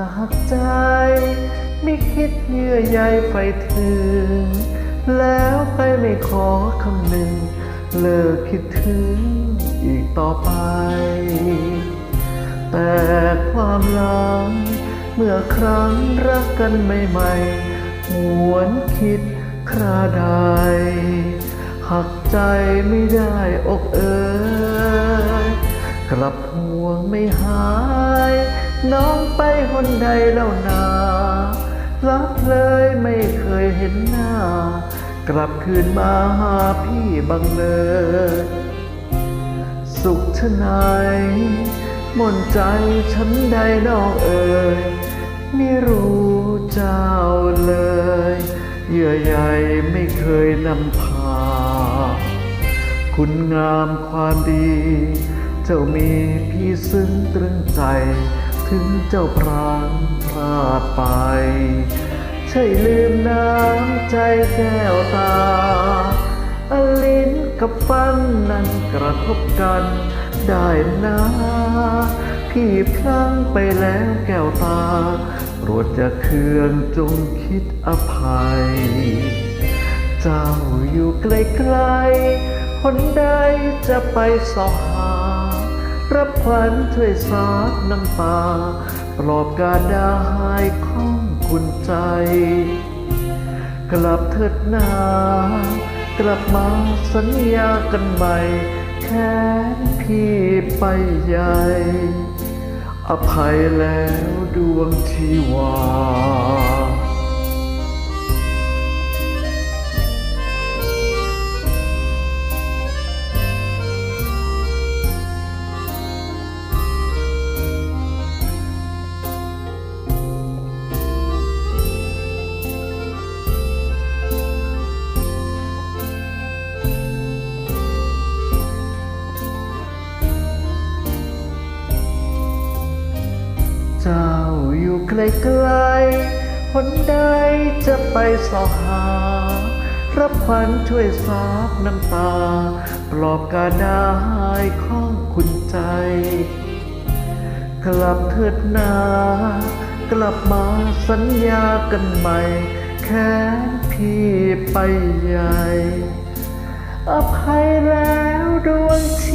จะหักใจ ไม่คิดเยื่อใยไฟถึง แล้วไปไม่ขอคำหนึ่ง เลิกคิดถึงอีกต่อไป แต่ความหลัง เมื่อครั้งรักกันใหม่ๆหวนคิดคราใดหักใจไม่ได้อกเอ่ยกลับห่วงไม่หาย น้องไปคนใดเล่านารับเลยไม่เคยเห็นหน้า กลับคืนมาหาพี่บังเลยสุขชะไหนหม่นใจฉันใดนอกเอ่ยไม่รู้เจ้าเลยเยื่อใยไม่เคยนำพา คุณงามความดี เจ้ามีพี่ซึ้งตรึงใจ ถึงเจ้าพรางพลาดไป ใช่ลืมน้ำใจแก้วตาอลิ้นกับฟันนั้นกระทบกัน ได้นะพี่พลั้งไปแล้วแก้วตาโปรดจะเคืองจงคิดอภัย เจ้าอยู่ไกลๆคนใดจะไปสอหา รับขวัญช่วยสาดน้ำตา ปลอบการดาหายของคุณใจ กลับเถิดนากลับมาสัญญากันใหม่แค้นพี่ไปใหญ่ อภัยแล้วดวงชีวา อยู่ไกลๆคนใดจะไปสอหา รับขวัญช่วยสาบน้ำตา ปลอบกาดาหายของคุณใจ กลับเถิดนากลับมาสัญญากันใหม่ แค้นพี่ไปใหญ่ อภัยแล้วดวงช